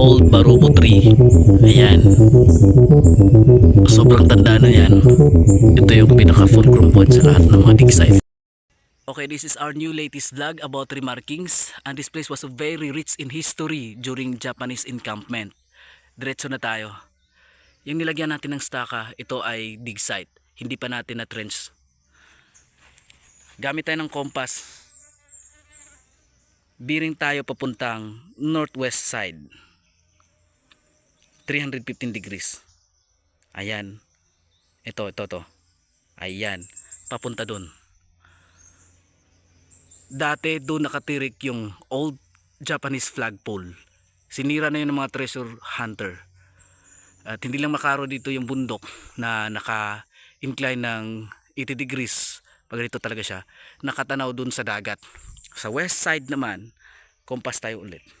Old Barubo Tree. Ayan. Sobrang tanda na yan. Ito yung pinaka fulcrum point sa lahat ng mga dig site. Okay, this is our new latest vlog about remarkings. And this place was very rich in history during Japanese encampment. Diretso na tayo. Yung nilagyan natin ng staka, ito ay dig site. Hindi pa natin na trench. Gamit tayo ng compass. Biring tayo papuntang northwest side. 315 degrees. Ayan. Ito, ito, ito. Ayan. Papunta dun. Dati doon nakatirik yung old Japanese flagpole. Sinira na yun ng mga treasure hunter. At hindi lang makaro dito yung bundok na naka-incline ng 80 degrees. Pag dito talaga siya. Nakatanaw dun sa dagat. Sa west side naman, kompas tayo ulit.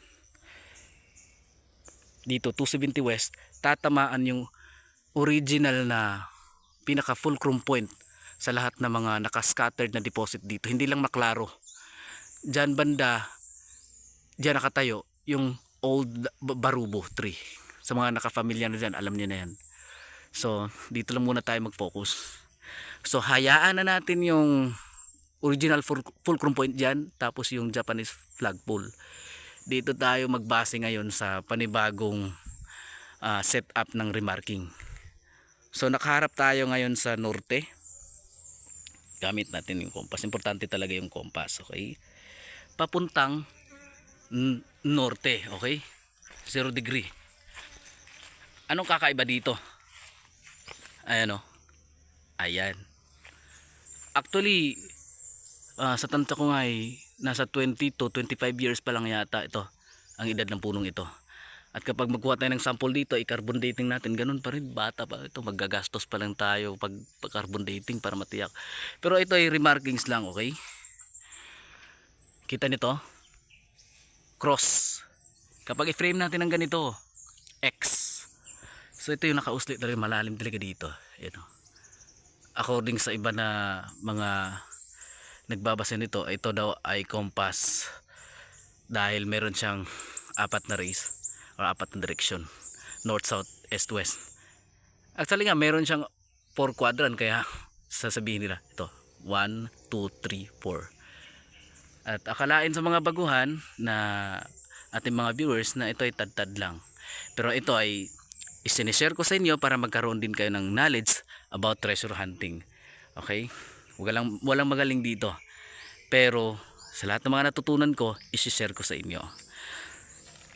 Dito, 270 west, tatamaan yung original na pinaka fulcrum point sa lahat ng mga nakascattered na deposit dito. Hindi lang maklaro. Diyan banda, diyan nakatayo yung old Ba- Barubo tree. Sa mga nakafamilya na dyan, alam niyo na yan. So, dito lang muna tayo mag-focus. So, hayaan na natin yung original ful- fulcrum point dyan, tapos yung Japanese flagpole. Dito tayo magbase ngayon sa panibagong ah, setup ng remarking. So, nakaharap tayo ngayon sa norte. Gamit natin yung compass. Importante talaga yung compass, okay? Papuntang norte, okay? Zero degree. Anong kakaiba dito? Ayan o. Ayan. Actually, ah, sa tanta ko nga ay nasa 20 to 25 years pa lang yata ito ang edad ng punong ito. At kapag magkuha tayo ng sample dito, i-carbon dating natin, ganun pa rin, bata pa ito, magagastos pa lang tayo pag, pag carbon dating para matiyak. Pero ito ay remarkings lang, okay? Kita nito? Cross. Kapag i-frame natin ng ganito, X. So ito yung nakauslit talaga malalim talaga dito. Ayan o. According sa iba na mga nagbabasa nito, ito daw ay compass dahil meron siyang apat na rays or apat na direction. North, South, East, West. Actually nga, meron siyang 4 quadrant kaya sasabihin nila ito. 1, 2, 3, 4. At akalain sa mga baguhan na ating mga viewers na ito ay tad-tad lang. Pero ito ay isinishare ko sa inyo para magkaroon din kayo ng knowledge about treasure hunting. Okay? Walang, walang magaling dito. Pero sa lahat ng mga natutunan ko, isishare ko sa inyo.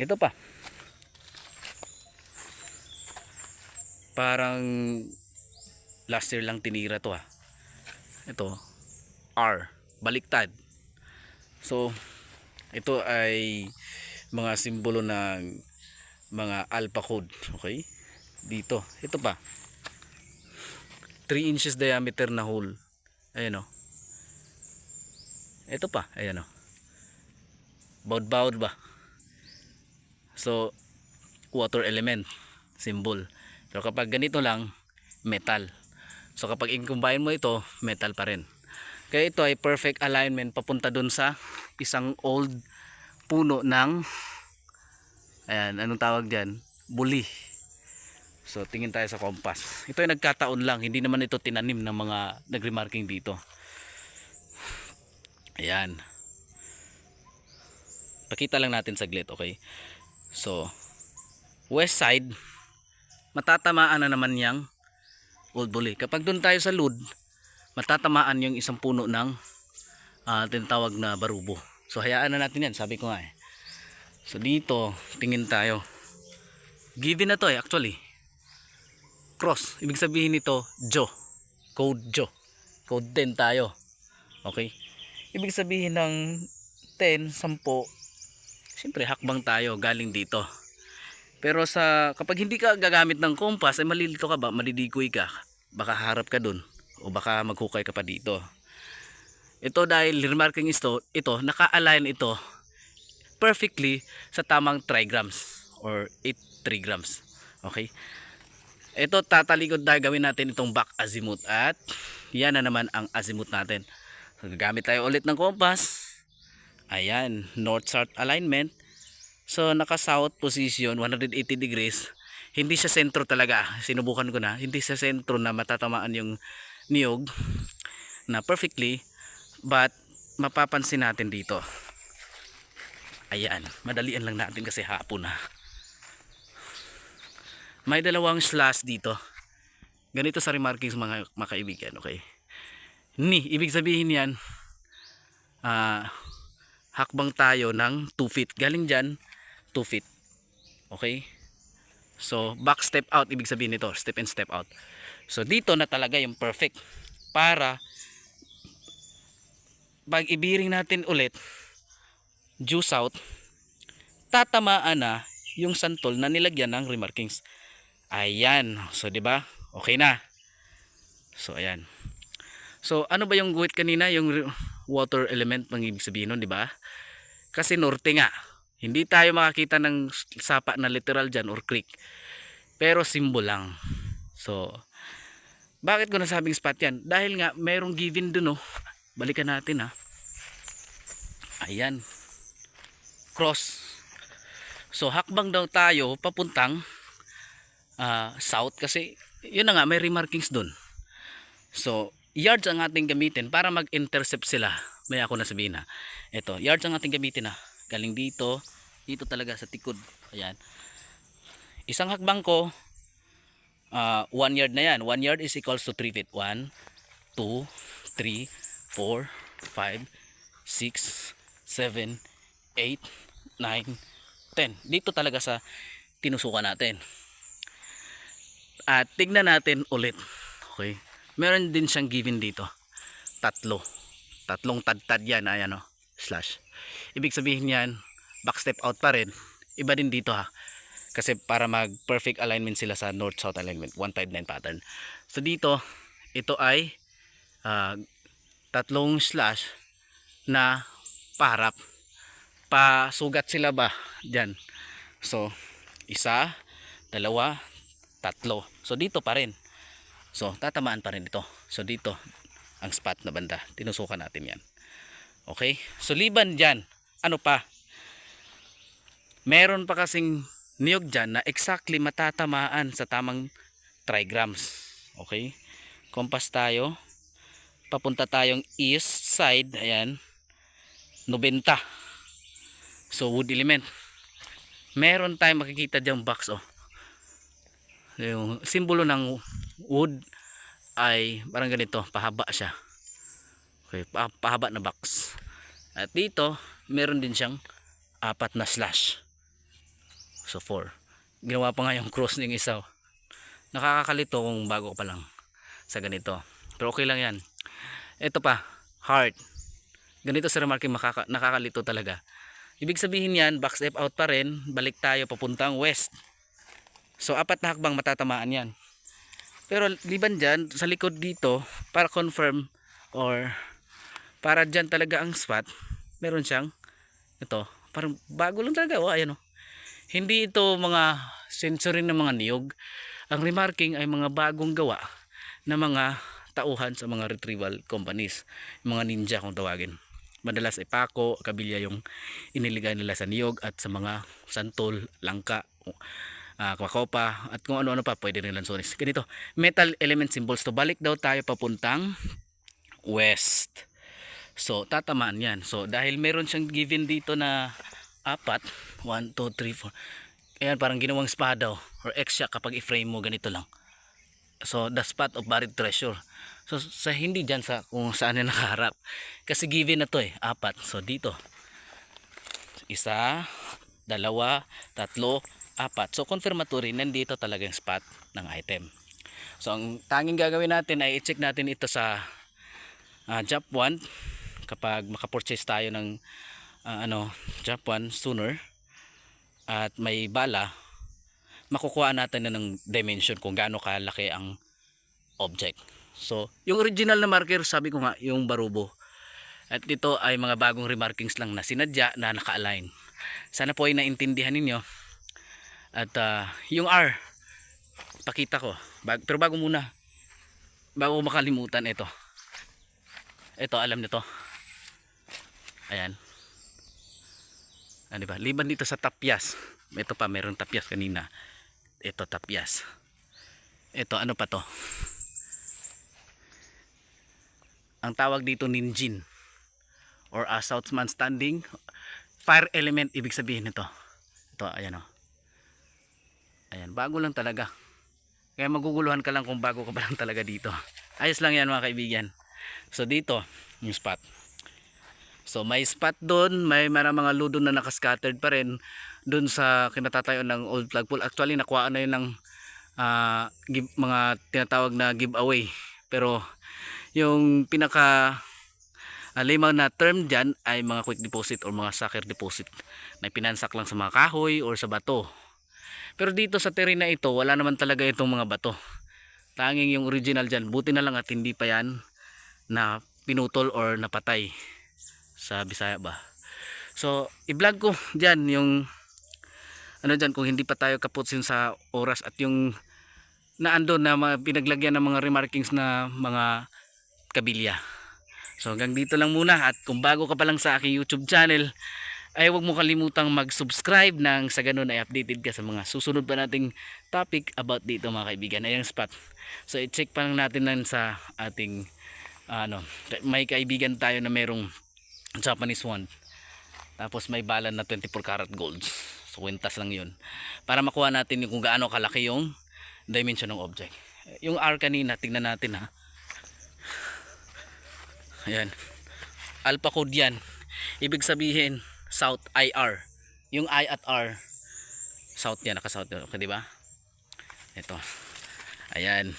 Ito pa. Parang last year lang tinira to ah. Ito, R. Baliktad. So, ito ay mga simbolo ng mga alpha code. Okay? Dito. Ito pa. 3 inches diameter na hole. Ayan o. Ito pa. Ayan o. Baud-baud ba? So, water element. Symbol. Pero kapag ganito lang, metal. So kapag i-combine mo ito, metal pa rin. Kaya ito ay perfect alignment papunta dun sa isang old puno ng ayan, anong tawag dyan? Buli. So tingin tayo sa compass. Ito ay nagkataon lang, hindi naman ito tinanim ng mga nagremarking dito. Ayan. Pakita lang natin saglit, okay? So, west side, matatamaan na naman yang old bully. Kapag doon tayo sa lood, matatamaan yung isang puno ng uh, tinatawag na barubo. So hayaan na natin yan, sabi ko nga eh. So dito, tingin tayo. Given na to eh, actually. Cross, ibig sabihin nito, Jo. Code Jo. Code 10 tayo. Okay? Ibig sabihin ng 10, 10, siyempre hakbang tayo galing dito. Pero sa kapag hindi ka gagamit ng compass ay malilito ka ba, maliligoy ka. Baka harap ka dun o baka maghukay ka pa dito. Ito dahil remarking ito, ito naka-align ito perfectly sa tamang trigrams or 8 trigrams. Okay? Ito tatalikod dahil gawin natin itong back azimuth at yan na naman ang azimuth natin. So, gagamit tayo ulit ng compass. Ayan, north-south alignment. So naka south position 180 degrees. Hindi siya sentro talaga. Sinubukan ko na. Hindi siya sentro na matatamaan yung niyog na perfectly but mapapansin natin dito. Ayan, madalian lang natin kasi hapon na. May dalawang slash dito. Ganito sa remarkings mga, mga kaibigan, okay? Ni, ibig sabihin yan, ah, hakbang tayo ng 2 feet. Galing dyan, 2 feet. Okay? So, back step out, ibig sabihin nito, step in, step out. So, dito na talaga yung perfect para pag ibiring natin ulit, due south, tatamaan na yung santol na nilagyan ng remarkings. Ayan. So, di ba? Okay na. So, ayan. So, ano ba yung guhit kanina? Yung water element ang ibig sabihin nun, di ba? Kasi norte nga. Hindi tayo makakita ng sapa na literal dyan or creek. Pero symbol lang. So, bakit ko nasabing spot yan? Dahil nga, merong given dun, oh. Balikan natin, ha. Ayan. Cross. So, hakbang daw tayo papuntang ah, south kasi yun na nga, may remarkings dun. So, yards ang ating gamitin para mag-intercept sila. May ako na sabihin na. Ito, yards ang ating gamitin na. Galing dito, dito talaga sa tikod. Ayan. Isang hakbang ko, ah, one yard na yan. One yard is equals to 3 feet. 1, 2, 3, 4, 5, 6, 7, 8, 9, 10. Dito talaga sa tinusukan natin. At tignan natin ulit. Okay. Meron din siyang given dito. Tatlo. Tatlong tad-tad yan. Ayan o. Slash. Ibig sabihin yan, back step out pa rin. Iba din dito ha. Kasi para mag perfect alignment sila sa north-south alignment. One tide line pattern. So dito, ito ay ah, tatlong slash na paharap. Pasugat sila ba? Diyan. So, isa, dalawa, tatlo. So dito pa rin. So tatamaan pa rin ito. So dito ang spot na banda. Tinusukan natin yan. Okay? So liban dyan. Ano pa? Meron pa kasing niyog dyan na exactly matatamaan sa tamang trigrams. Okay? Compass tayo. Papunta tayong east side. Ayan. 90. So wood element. Meron tayong makikita dyan box oh yung simbolo ng wood ay parang ganito pahaba siya. Okay, pa- pahaba na box. At dito meron din siyang apat na slash. So 4 ginawa pa nga yung cross ng isa oh. nakakakalito kung bago pa lang sa ganito. Pero okay lang yan. Ito pa heart. Ganito sa remarking makaka- nakakalito talaga. Ibig sabihin yan back step out pa rin. Balik tayo papuntang west So apat na hakbang matatamaan yan. Pero liban dyan, sa likod dito, para confirm or para dyan talaga ang spot, meron siyang ito, parang bago lang talaga. Oh, ayan oh. Hindi ito mga sensory ng mga niyog. Ang remarking ay mga bagong gawa na mga tauhan sa mga retrieval companies. Mga ninja kung tawagin. Madalas ay pako, kabilya yung iniligay nila sa niyog at sa mga santol, langka, uh, kwakopa at kung ano-ano pa pwede rin lansones ganito metal element symbols to. Balik daw tayo papuntang west. So tatamaan yan. So dahil meron siyang given dito na apat 1, 2, 3, 4 ayan parang ginawang espada oh, or X siya kapag i-frame mo ganito lang. So the spot of buried treasure. So sa hindi dyan sa kung saan yan nakaharap. Kasi given na to eh. Apat. So dito. Isa dalawa tatlo apat. So confirmatory, nandito talaga yung spot ng item. So ang tanging gagawin natin ay i-check natin ito sa uh, Jump 1 kapag makapurchase tayo ng uh, ano, Jump 1 sooner at may bala makukuha natin na ng dimension kung gaano kalaki ang object. So, yung original na marker, sabi ko nga, yung barubo. At dito ay mga bagong remarkings lang na sinadya na naka-align. Sana po ay naintindihan ninyo at uh, yung R, pakita ko. Bag, pero bago muna, bago makalimutan ito. Ito, alam nito. Ayan. Di ba? Liban dito sa tapyas. Ito pa, meron tapyas kanina. Ito tapyas. Ito, ano pa to? Ang tawag dito ninjin or a Southman standing fire element ibig sabihin nito. Ito, ayan o. Ayan, bago lang talaga. Kaya maguguluhan ka lang kung bago ka pa lang talaga dito. Ayos lang yan mga kaibigan. So dito, yung spot. So may spot doon, may mga mga ludo na nakascattered pa rin doon sa kinatatayo ng old flagpole. Actually nakuha na yun ng ah, give, mga tinatawag na giveaway. Pero yung pinaka ah, limaw na term dyan ay mga quick deposit or mga sucker deposit na pinansak lang sa mga kahoy or sa bato. Pero dito sa terrain na ito, wala naman talaga itong mga bato. Tanging yung original dyan, buti na lang at hindi pa yan na pinutol or napatay sa Bisaya ba. So, i-vlog ko dyan yung ano dyan kung hindi pa tayo kaputsin sa oras at yung naandon na pinaglagyan ng mga remarkings na mga kabilya. So hanggang dito lang muna at kung bago ka pa lang sa aking YouTube channel ay huwag mo kalimutang mag-subscribe nang sa ganun ay updated ka sa mga susunod pa nating topic about dito mga kaibigan ay yung spot. So i-check pa lang natin lang sa ating ano, may kaibigan tayo na merong Japanese one. Tapos may balan na 24 karat gold. So kwintas lang 'yun. Para makuha natin yung kung gaano kalaki yung dimension ng object. Yung R kanina, tingnan natin ha. Ayan. Alpha code yan. Ibig sabihin, South IR. Yung I at R, South yan, naka-South. Okay, di ba? Ito. Ayan.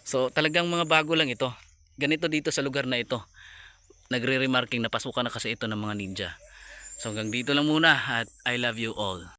So, talagang mga bago lang ito. Ganito dito sa lugar na ito. Nagre-remarking na pasukan na kasi ito ng mga ninja. So, hanggang dito lang muna at I love you all.